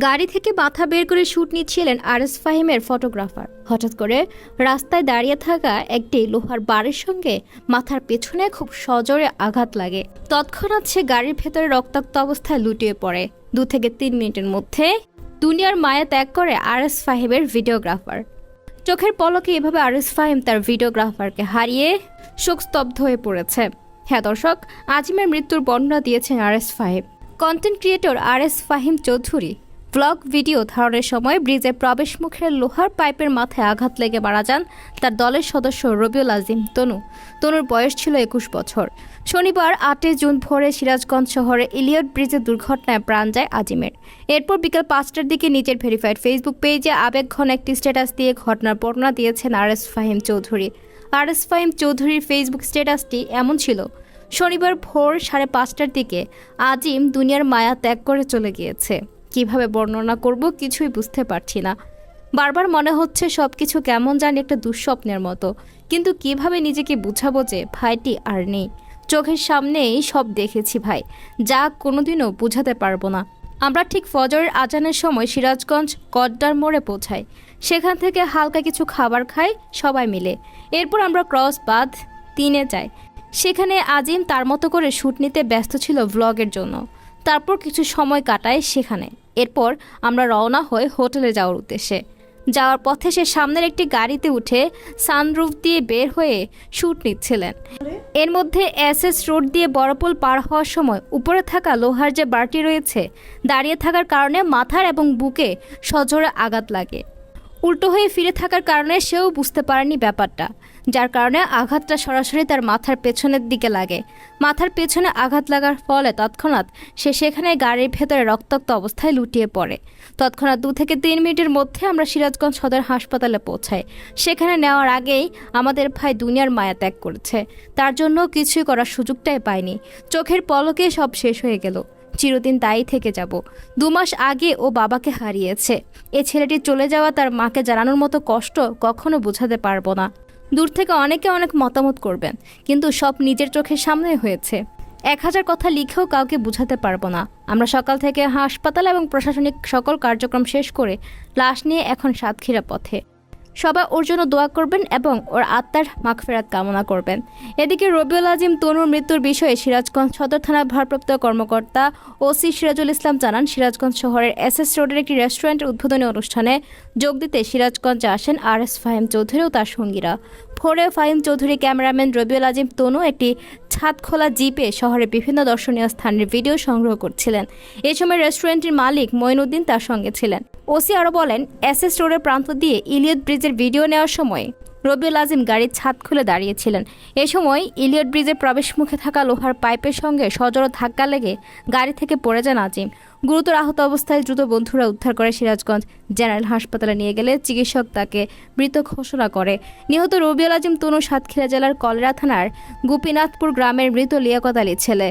গাড়ি থেকে মাথা বের করে শুট নিচ্ছিলেন আর এস ফাহিমের ফটোগ্রাফার। হঠাৎ করে রাস্তায় দাঁড়িয়ে থাকা একটি লোহার বারের সঙ্গে মাথার পেছনে খুব সজোরে আঘাত লাগে। তৎক্ষণাৎ সে গাড়ির ভেতরে রক্তাক্ত অবস্থায় লুটিয়ে পড়ে। দু থেকে তিন মিনিটের মধ্যে দুনিয়ার মায়া ত্যাগ করে আর এস ফাহিমের ভিডিওগ্রাফার। চোখের পলকে এভাবে আর এস ফাহিম তার ভিডিওগ্রাফারকে হারিয়ে শোকস্তব্ধ হয়ে পড়েছে। হ্যাঁ দর্শক, আজিমের মৃত্যুর বর্ণনা দিয়েছেন R S Fahim. Content creator R S Fahim Chowdhury. Blog video ধারণের সময় ব্রিজে প্রবেশ মুখের লোহার পাইপের মাথায় আঘাত লেগে মারা যান তার দলের সদস্য রবিউল আজিম তনু। তনুর বয়স ছিল একুশ বছর। শনিবার আটই জুন ভোরে সিরাজগঞ্জ শহরে ইলিয়ট ব্রিজে দুর্ঘটনায় প্রাণ যায় আজিমের। এরপর বিকেল পাঁচটার দিকে নিজের ভেরিফাইড ফেসবুক পেজে আবেগঘন একটি স্ট্যাটাস দিয়ে ঘটনার বর্ণনা দিয়েছেন R S Fahim Chowdhury. R S Fahim চৌধুরীর ফেসবুক স্ট্যাটাসটি এমন ছিল, শনিবার ভোর সাড়ে পাঁচটার দিকে আজিম দুনিয়ার মায়া ত্যাগ করে চলে গিয়েছে। কীভাবে বর্ণনা করব কিছুই বুঝতে পারছি না। বারবার মনে হচ্ছে সব কিছু কেমন জানি একটা দুঃস্বপ্নের মতো। কিন্তু কীভাবে নিজেকে বুঝাবো যে ভাইটি আর নেই? চোখের সামনেই সব দেখেছি ভাই। যা কোনোদিনও বুঝাতে পারব না। আমরা ঠিক ফজরের আজানের সময় সিরাজগঞ্জ কড্ডার মোড়ে পৌঁছাই। সেখান থেকে হালকা কিছু খাবার খাই সবাই মিলে। এরপর আমরা ক্রস বাঁধ তিনে যাই। সেখানে আজিম তার মতো করে শ্যুট নিতে ব্যস্ত ছিল ভ্লগের জন্য। তারপর কিছু সময় কাটায় সেখানে। এরপর আমরা রওনা হয়ে হোটেলে যাওয়ার উদ্দেশ্যে। যাওয়ার পথে সে সামনের একটি গাড়িতে উঠে সানরুফ দিয়ে বের হয়ে শ্যুট নিচ্ছিলেন। এর মধ্যে এসএস রোড দিয়ে বড়পুল পার হওয়ার সময় উপরে থাকা লোহার যে বারটি রয়েছে, দাঁড়িয়ে থাকার কারণে মাথার এবং বুকে সজোরে আঘাত লাগে। উল্টো হয়ে ফিরে থাকার কারণে সেও বুঝতে পারেনি ব্যাপারটা, যার কারণে আঘাতটা সরাসরি তার মাথার পেছনের দিকে লাগে। মাথার পেছনে আঘাত লাগার ফলে তৎক্ষণাৎ সে সেখানে গাড়ির ভেতরে রক্তাক্ত অবস্থায় লুটিয়ে পড়ে। তৎক্ষণাৎ দু থেকে তিন মিনিটের মধ্যে আমরা সিরাজগঞ্জ সদর হাসপাতালে পৌঁছাই। সেখানে নেওয়ার আগেই আমাদের ভাই দুনিয়ার মায়া ত্যাগ করেছে। তার জন্য কিছুই করার সুযোগটাই পায়নি চোখের পলকে সব শেষ হয়ে গেল। চিরদিন তাই থেকে যাব। দু মাস আগে ও বাবাকে হারিয়েছে। এ ছেলেটি চলে যাওয়া তার মাকে জানানোর মতো কষ্ট কখনো বোঝাতে পারব না। দূর থেকে অনেকে অনেক মতামত করবেন, কিন্তু সব নিজের চোখের সামনে হয়েছে। এক হাজার কথা লিখেও কাউকে বোঝাতে পারব না। আমরা সকাল থেকে হাসপাতাল এবং প্রশাসনিক সকল কার্যক্রম শেষ করে লাশ নিয়ে এখন সাতক্ষীরা পথে। সবাই ওর জন্য দোয়া করবেন এবং ওর আত্মার মাগফেরাত কামনা করবেন। এদিকে রবিউল আজিম তনুর মৃত্যুর বিষয়ে সিরাজগঞ্জ সদর থানার ভারপ্রাপ্ত কর্মকর্তা ওসি সিরাজুল ইসলাম জানান, সিরাজগঞ্জ শহরের এস এস রোডের একটি রেস্টুরেন্টের উদ্বোধনী অনুষ্ঠানে যোগ দিতে সিরাজগঞ্জে আসেন আর এস ফাহিম চৌধুরী ও তার সঙ্গীরা। ভোরে ফাহিম চৌধুরী, ক্যামেরাম্যান রবিউল আজিম তনু একটি ছাদ খোলা জিপে শহরের বিভিন্ন দর্শনীয় স্থানের ভিডিও সংগ্রহ করছিলেন। এ সময় রেস্টুরেন্টের মালিক মঈনুদ্দিন তার সঙ্গে ছিলেন। ওসি আরও বলেন এস এস রোডের প্রান্ত দিয়ে ইলিয়ট ব্রিজের ভিডিও নেওয়ার সময় রবিউল আজিম গাড়ির ছাদ খুলে দাঁড়িয়েছিলেন। এ সময় ইলিয়ট ব্রিজের প্রবেশ মুখে থাকা লোহার পাইপের সঙ্গে সজোর ধাক্কা লেগে গাড়ি থেকে পড়ে যান আজিম। গুরুতর আহত অবস্থায় দ্রুত বন্ধুরা উদ্ধার করে সিরাজগঞ্জ জেনারেল হাসপাতালে নিয়ে গেলে চিকিৎসক তাকে মৃত ঘোষণা করে। নিহত রবিউল আজিম তনু সাতক্ষীরা জেলার কলেরা থানার গোপীনাথপুর গ্রামের মৃত লিয়াকত আলীর ছেলে।